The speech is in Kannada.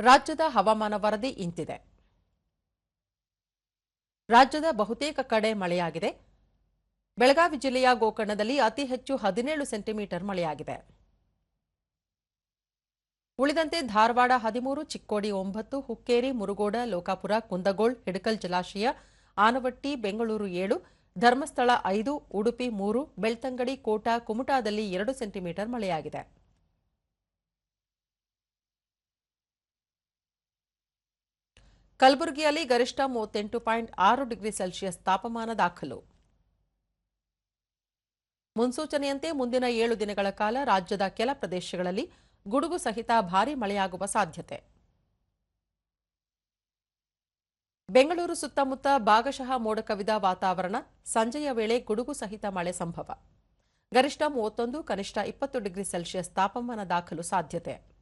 ರಾಜ್ಯದ ಹವಾಮಾನ ವರದಿ ಇಂತಿದೆ. ರಾಜ್ಯದ ಬಹುತೇಕ ಕಡೆ ಮಳೆಯಾಗಿದೆ. ಬೆಳಗಾವಿ ಜಿಲ್ಲೆಯ ಗೋಕರ್ಣದಲ್ಲಿ ಅತಿ ಹೆಚ್ಚು ಹದಿನೇಳು ಸೆಂಟಿಮೀಟರ್ ಮಳೆಯಾಗಿದೆ. ಉಳಿದಂತೆ ಧಾರವಾಡ ಹದಿಮೂರು, ಚಿಕ್ಕೋಡಿ ಒಂಬತ್ತು, ಹುಕ್ಕೇರಿ, ಮುರುಗೋಡ, ಲೋಕಾಪುರ, ಕುಂದಗೋಳ್, ಹಿಡಕಲ್ ಜಲಾಶಯ, ಆನವಟ್ಟಿ, ಬೆಂಗಳೂರು ಏಳು, ಧರ್ಮಸ್ಥಳ ಐದು, ಉಡುಪಿ ಮೂರು, ಬೆಳ್ತಂಗಡಿ, ಕೋಟ, ಕುಮಟಾದಲ್ಲಿ ಎರಡು ಸೆಂಟಿಮೀಟರ್ ಮಳೆಯಾಗಿದೆ. ಕಲಬುರಗಿಯಲ್ಲಿ ಗರಿಷ್ಠ ಮೂವತ್ತೆಂಟು ಪಾಯಿಂಟ್ ಆರು ಡಿಗ್ರಿ ಸೆಲ್ಸಿಯಸ್ ತಾಪಮಾನ ದಾಖಲು. ಮುನ್ಸೂಚನೆಯಂತೆ ಮುಂದಿನ ಏಳು ದಿನಗಳ ಕಾಲ ರಾಜ್ಯದ ಕೆಲ ಪ್ರದೇಶಗಳಲ್ಲಿ ಗುಡುಗು ಸಹಿತ ಭಾರೀ ಮಳೆಯಾಗುವ ಸಾಧ್ಯತೆ. ಬೆಂಗಳೂರು ಸುತ್ತಮುತ್ತ ಭಾಗಶಃ ಮೋಡ ಕವಿದ ವಾತಾವರಣ, ಸಂಜೆಯ ವೇಳೆ ಗುಡುಗು ಸಹಿತ ಮಳೆ ಸಂಭವ. ಗರಿಷ್ಠ ಮೂವತ್ತೊಂದು, ಕನಿಷ್ಠ ಇಪ್ಪತ್ತು ಡಿಗ್ರಿ ಸೆಲ್ಸಿಯಸ್ ತಾಪಮಾನ ದಾಖಲು ಸಾಧ್ಯತೆ.